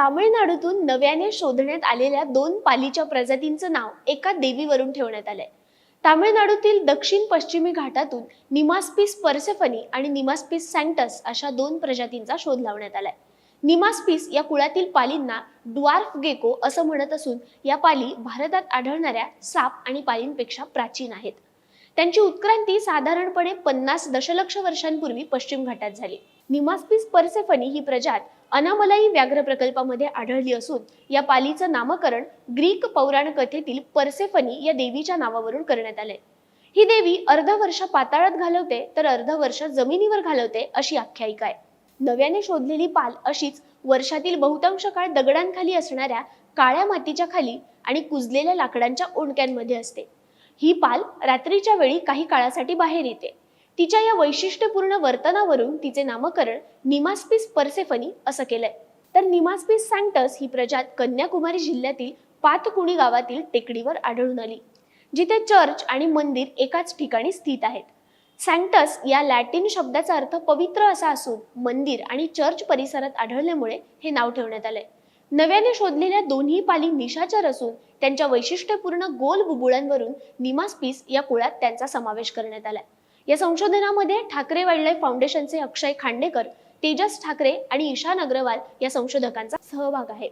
तामिळनाडूतून नव्याने शोधण्यात आलेल्या दोन पालीच्या प्रजातींचं नाव एका देवीवरून ठेवण्यात आलंय. तामिळनाडूतील दक्षिण पश्चिमी घाटातून निमास्पिस पर्सेफनी आणि निमास्पिस सँटस अशा दोन प्रजातींचा शोध लावण्यात आलाय. निमास्पिस या कुळातील पालींना ड्वार्फ गेको असं म्हणत असून या पाली भारतात आढळणाऱ्या साप आणि पालींपेक्षा प्राचीन आहेत. त्यांची उत्क्रांती साधारणपणे पन्नास दशलक्ष वर्षांपूर्वी पश्चिम घाटात झाली. निमास्पिस पर्सेफनी ही प्रजात अनामलाई व्याघ्र प्रकल्पामध्ये आढळली असून या पालीचं नामकरण ग्रीक पौराण कथेतील पर्सेफनी या देवीच्या नावावरून करण्यात आले ही देवी अर्ध वर्ष पाताळात घालवते तर अर्ध वर्ष जमिनीवर घालवते अशी आख्यायिका आहे. नव्याने शोधलेली पाल अशीच वर्षातील बहुतांश काळ दगडांखाली असणाऱ्या काळ्या मातीच्या खाली आणि कुजलेल्या लाकडांच्या ओंडक्यांमध्ये असते. ही पाल रात्रीच्या वेळी काही काळासाठी बाहेर येते. तिच्या या वैशिष्ट्यपूर्ण वर्तनावरून तिचे नामकरण निमास्पिस पर्सेफनी असं केलंय. तर निमास्पिस सँटस ही प्रजात कन्याकुमारी जिल्ह्यातील पातकुणी गावातील टेकडीवर आढळून आली जिथे चर्च आणि मंदिर एकाच ठिकाणी स्थित आहेत. सँटस या लॅटिन शब्दाचा अर्थ पवित्र असा असून मंदिर आणि चर्च परिसरात आढळल्यामुळे हे नाव ठेवण्यात आलंय. नव्याने शोधलेल्या दोन्ही पाली निशाचर असून त्यांच्या वैशिष्ट्यपूर्ण गोल बुबुळांवरून निमास्पीस या कुळात त्यांचा समावेश करण्यात आलाय. या संशोधनामध्ये ठाकरे वाईल्ड लाईफ फाउंडेशनचे अक्षय खांडेकर तेजस ठाकरे आणि ईशान अग्रवाल या संशोधकांचा सहभाग आहे.